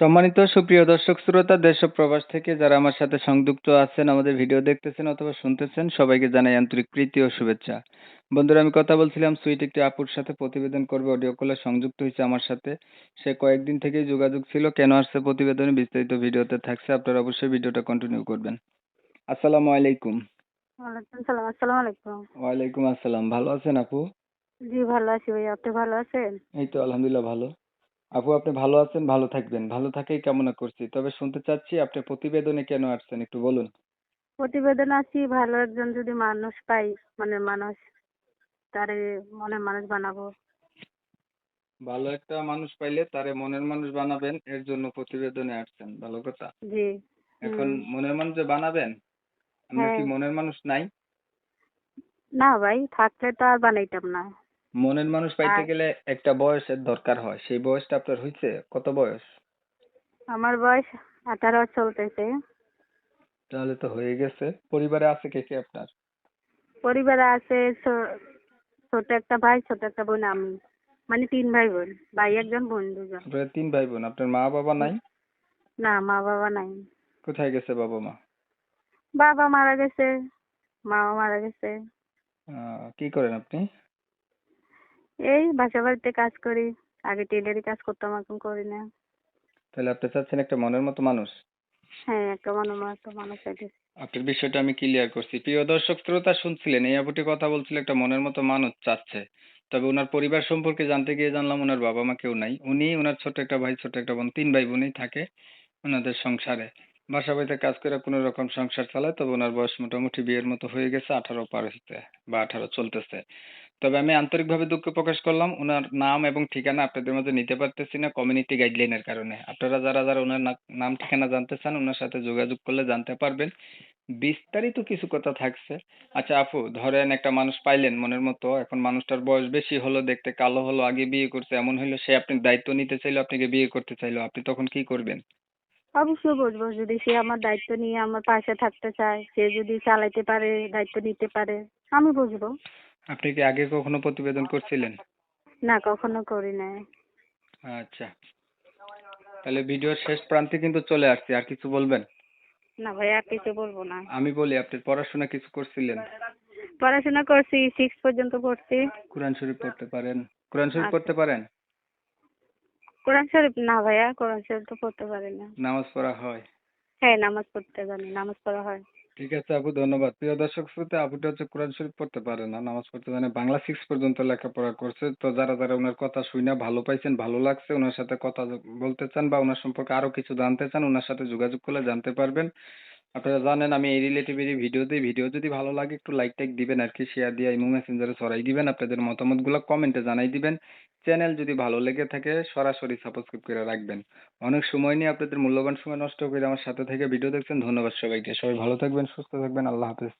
সম্মানিত সুপ্রিয় দর্শক শ্রোতা দেশ প্রবাস থেকে যারা আমার সাথে সংযুক্ত আছেন আমাদের ভিডিও দেখতেছেন অথবা শুনতেছেন সবাইকে জানাই আন্তরিক প্রীতি ও শুভেচ্ছা। বন্ধুরা আমি কথা বলছিলাম সুইট একটি আপুর সাথে প্রতিবেদন করবে অডিও কলে সংযুক্ত হয়েছে আমার সাথে। সে কয়েকদিন থেকেই যোগাযোগ ছিল কেন আসছে প্রতিবেদনে বিস্তারিত ভিডিওতে থাকছে আপনারা অবশ্যই ভিডিওটা কন্টিনিউ করবেন। আসসালামু আলাইকুম। ওয়ালাইকুম সালাম আসসালামু আলাইকুম। ওয়ালাইকুম আসসালাম ভালো আছেন আপু? জি ভালো আছি ভাই আপনি ভালো আছেন? এই তো আলহামদুলিল্লাহ ভালো। আপু আপনি ভালো আছেন? ভালো থাকবেন। ভালো থাকাই কামনা করছি। তবে শুনতে চাচ্ছি আপনি প্রতিবেদনে কেন আসছেন? একটু বলুন। প্রতিবেদন আছি ভালো একজন যদি মানুষ পাই মানে মানুষ তারে মনের মানুষ বানাবো। ভালো একটা মানুষ পাইলে তারে মনের মানুষ বানাবেন এর জন্য প্রতিবেদনে আসছেন। ভালো কথা। জি এখন হুম। মনের মানুষ যে বানাবেন আপনার কি হ্যাঁ। মনের মানুষ নাই? না ভাই থাকলে তো আর বানাইতাম না। মনের মানুষ পাইতে গেলে একটা বয়সের দরকার হয়। সেই বয়সটা আপনার হয়েছে কত বয়স? আমার বয়স আঠারো চলতেছে। তাহলে তো হয়ে গেছে। পরিবারে আছে কে কে আপনার? পরিবারে আছে ছোট একটা ভাই ছোট একটা বোন আমি। মানে তিন ভাই বোন। ভাই একজন বোন দুজন। আপনার তিন ভাই বোন। আপনার মা বাবা নাই? না মা বাবা নাই। কোথায় গেছে বাবা মা? বাবা মারা গেছে। মাও মারা গেছে। কি করেন আপনি? এই বাসা বাড়িতে কাজ করি। আগে টেলারি কাজ করতাম এখন করি না। তাহলে আপনি চাচ্ছেন একটা মনের মতো মানুষ? হ্যাঁ একটা মনে একটা মানুষ আছে। আপনার বিষয়টা আমি ক্লিয়ার করছি। প্রিয় দর্শক শ্রোতা শুনছিলেন এই আপুটি কথা বলছিল একটা মনের মতো মানুষ চাচ্ছে। তবে ওনার পরিবার সম্পর্কে জানতে গিয়ে জানলাম ওনার বাবা মা কেউ নাই। উনি ওনার ছোট একটা ভাই ছোট একটা বোন তিন ভাই বোনই থাকে ওনাদের সংসারে। বাসা বাড়িতে কাজ করে কোনো রকম সংসার চালায় তবে ওনার বয়স মোটামুটি বিয়ের মতো হয়ে গেছে আঠারো পার হইতে বা আঠারো চলতেছে। তবে আমি আন্তরিকভাবে দুঃখ প্রকাশ করলাম। ওনার নাম এবং ঠিকানা আপনাদের মধ্যে নিতে পারতেছি না কমিউনিটি গাইডলাইনের কারণে। আপনারা যারা যারা ওনার নাম ঠিকানা জানতে চান ওনার সাথে যোগাযোগ করলে জানতে পারবেন। বিস্তারিত কিছু কথা থাকছে। আচ্ছা আপু, ধরেন একটা মানুষ পাইলেন মনের মতো, এখন মানুষটার বয়স বেশি হলো, দেখতে কালো হলো, আগে বিয়ে করছে, এমন হইল, সে আপনি দায়িত্ব নিতে চাইলো, আপনাকে বিয়ে করতে চাইলো, আপনি তখন কি করবেন? অবশ্যই বুঝব, যদি সে আমার দায়িত্ব নিয়ে আমার পাশে থাকতে চায়, সে যদি চালাইতে পারে, দায়িত্ব নিতে পারে, আমি বুঝব। আপনি কি আগে কখনো প্রতিবেদন করছিলেন? না কখনো করি নাই। আচ্ছা। তাহলে ভিডিওর শেষ প্রান্তে কিন্তু চলে আসছি আর কিছু বলবেন? না ভাই আর কিছু বলব না। আমি বলি আপনি পড়াশোনা কিছু করছিলেন? পড়াশোনা করছি সিক্স পর্যন্ত পড়ছি। কোরআন শরীফ পড়তে পারেন। কোরআন শরীফ আচ্ছা। পড়তে পারেন? কোরআন শরীফ না ভাইয়া কোরআন শরীফ তো পড়তে পারি না। নামাজ পড়া হয়? হ্যাঁ নামাজ পড়তে জানি নামাজ পড়া হয়। ঠিক আছে আপু, ধন্যবাদ। প্রিয় দর্শক শ্রোতা, আপুটা হচ্ছে কোরআন শরীফ পড়তে পারে না, নামাজ পড়তে জানে। বাংলা সিক্স পর্যন্ত লেখাপড়া করছে। তো যারা যারা ওনার কথা শুনে ভালো পাইছেন, ভালো লাগছে, ওনার সাথে কথা বলতে চান বা ওনার সম্পর্কে আরও কিছু জানতে চান, ওনার সাথে যোগাযোগ করলে জানতে পারবেন। আপনারা জানেন আমি এই রিলেটিভেরই ভিডিও দিই ভিডিও যদি ভালো লাগে একটু লাইক টাইক দিবেন আর কি শেয়ার দিয়ে ইমো মেসেঞ্জারে ছড়াই দিবেন, আপনাদের মতামতগুলো কমেন্টে জানাই দিবেন। চ্যানেল যদি ভালো লেগে থাকে, সরাসরি সাবস্ক্রাইব করে রাখবেন। অনেক সময় নিয়ে আপনাদের মূল্যবান সময় নষ্ট করে আমার সাথে থেকে ভিডিও দেখছেন। ধন্যবাদ সবাইকে। সবাই ভালো থাকবেন, সুস্থ থাকবেন। আল্লাহ হাফেজ।